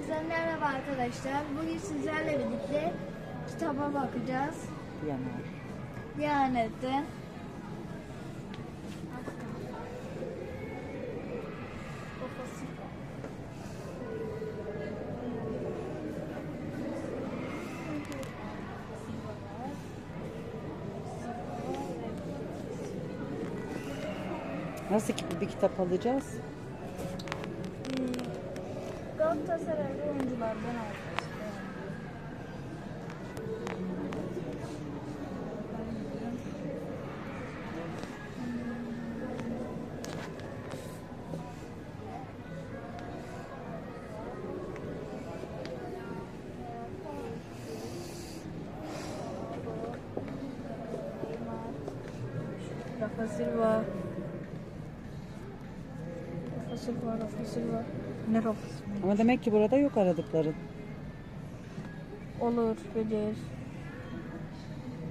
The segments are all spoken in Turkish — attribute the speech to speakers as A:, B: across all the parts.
A: Herkese merhaba arkadaşlar. Bugün sizlerle birlikte kitaba bakacağız.
B: Yani.
A: Diyanet'ten.
B: Nasıl ki bir kitap alacağız?
A: Galatasaraylı oyunculardan aldık. Rafa Silva. Rafa Silva, Rafa Silva. Ne?
B: Ama demek ki burada yok aradıkların.
A: Olur, bilir.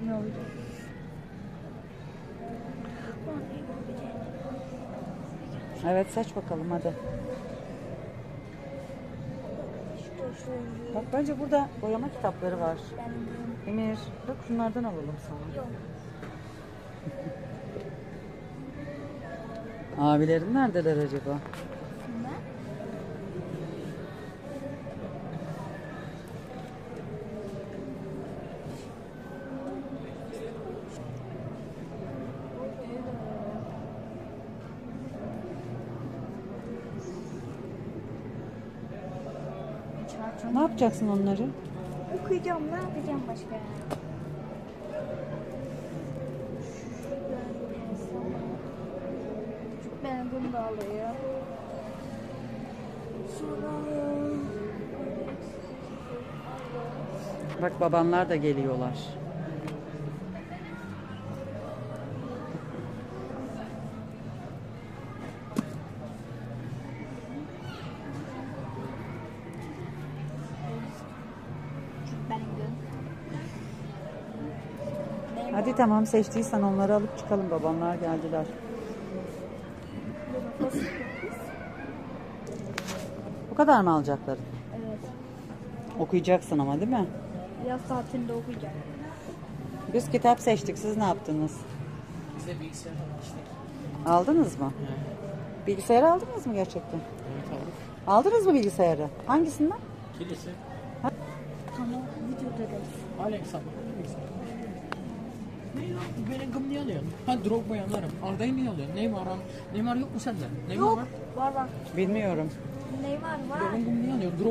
A: Ne olacak?
B: Evet seç bakalım hadi. Bak bence burada boyama kitapları var. Emir bak şunlardan alalım sana.
A: Yok.
B: Abilerin neredeler acaba? Ne yapacaksın onları?
A: Okuyacağım, ne yapacağım başka? De alıyor. Sonra...
B: Bak babanlar da geliyorlar. Hadi tamam seçtiysen onları alıp çıkalım. Babamlar geldiler. Kadar mı alacakların?
A: Evet.
B: Okuyacaksın ama değil mi?
A: Yaz tatilinde okuyacağım.
B: Biz kitap seçtik. Siz ne yaptınız?
C: Biz de bilgisayar almıştık.
B: Aldınız mı? Bilgisayarı aldınız mı gerçekten?
C: Evet aldık.
B: Aldınız mı bilgisayarı? Hangisinden?
C: Kilise.
A: Tamam, videodayız.
C: Alex abi. Ne ya? Bellingham niye alıyorsun? Ha Drogba'yı anlarım. Arda'yı niye alıyorsun? Neymar, Neymar yok mu sende? Neymar
A: Yok,
C: var.
A: var var.
B: Bilmiyorum.
A: Neymar var.
C: Bellingham niye alıyor? Drogba